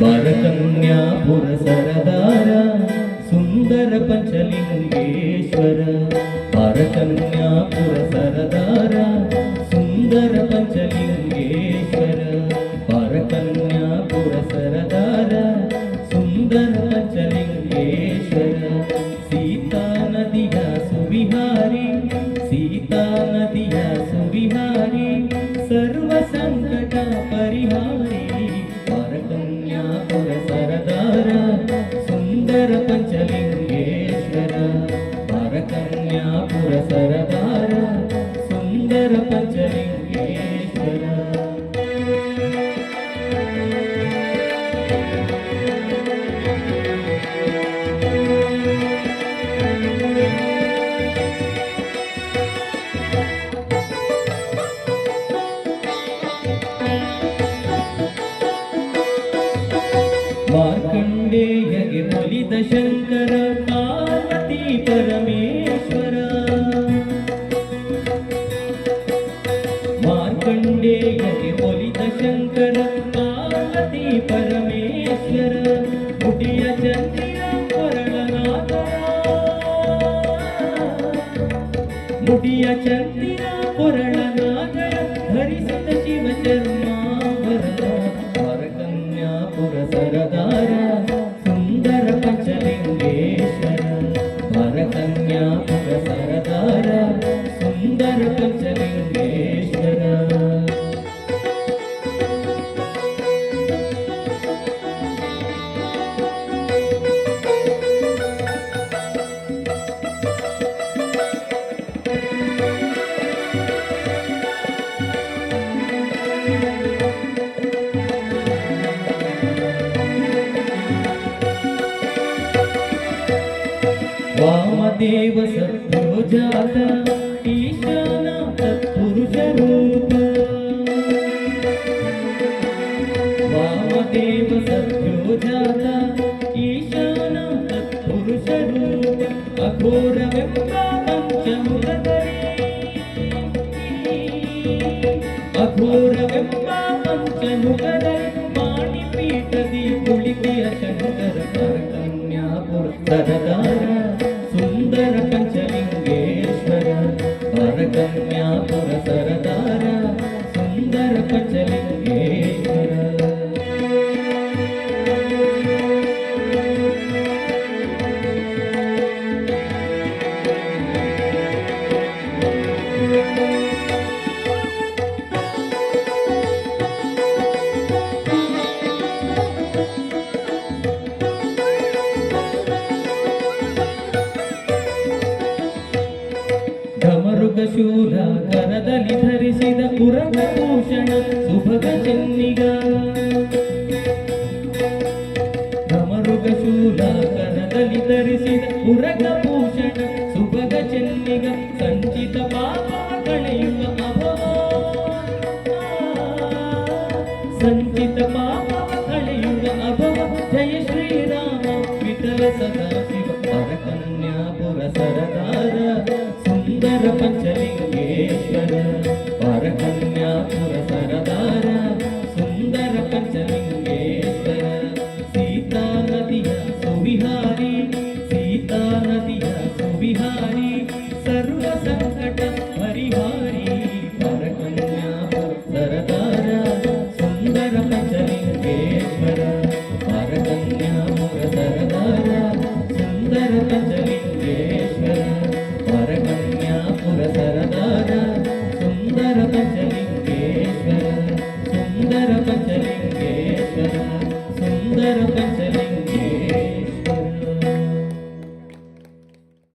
വരകന്യാപുര സരദാര സുന്ദര പഞ്ചലിംഗേശ്വര വരകന്യാപുര സരദാര സുന്ദര പഞ്ചലിംഗേശ്വര വരകന്യാപുര സരദാര സുന്ദര പഞ്ചലിംഗേശ്വര സീതാ നദിയ സുവിഹാരി സീതാ നദിയ സുവിഹാരി സർവ സങ്കട പരിഹാരി பரகன்யா புர சரதார சுந்தர பஞ்சலிங்க. ಮಾರ್ಕಂಡೇಯಗೆ ಒಲಿದ ಶಂಕರ, ಪಾರ್ವತಿ ಪರಮೇಶ್ವರ. ಮಾರ್ಕಂಡೇಯಗೆ ಒಲಿದ ಶಂಕರ, ಪಾರ್ವತಿ ಪರಮೇಶ್ವರ. ಮುಡಿಯ ಚಂದಿರ ಕೊರಳನಾಥ ಮುಡಿಯ ಚಂದಿರ ಕೊರಳನಾಗರ iglesia. వామదేవ సత్పురుజాత ఈశాన తత్పురుష రూప వామదేవ సత్యోజాత ఈశాన తత్పురుష రూప అఘోర పంచముఖరి అఘోర పంచముఖరి మాణిపీఠది పులికి అశంకర కన్యాపుర సరదా ಮರುಗಶೂಲ ಕರದಲ್ಲಿ ಧರಿಸಿದ ಪುರಂಗ ಭೂಷಣ ಸುಭಗ ಚೆನ್ನಿಗ ಮರುಗಶೂಲ ಕರದಲ್ಲಿ ಧರಿಸಿದ ಪುರಂಗ ಭೂಷಣ ಸುಭಗ ಚೆನ್ನಿಗ ಸಂಚಿತ ಪಾಪ ಕಳೆಯುವ ಅಭವ ಸಂಚಿತ ಪಾಪ ಕಳೆಯುವ ಅಭವ ಜಯ ಶ್ರೀರಾಮ ವಿಠಲ ಸದಾಶಿವ പഞ്ചലിംഗേശ്വര പരകന്യാപുര സരദാര സുന്ദര പഞ്ചലിംഗേശ്വര സീതാ നദിയ സുവിഹാരി സീതാ നദിയ സുവിഹാരി സർവ സങ്കട പരിഹാരി പരകന്യാപുര സരദാര സുന്ദര പഞ്ചലിംഗേശ്വര പരകന്യാപുര സരദാര സുന്ദര പഞ്ച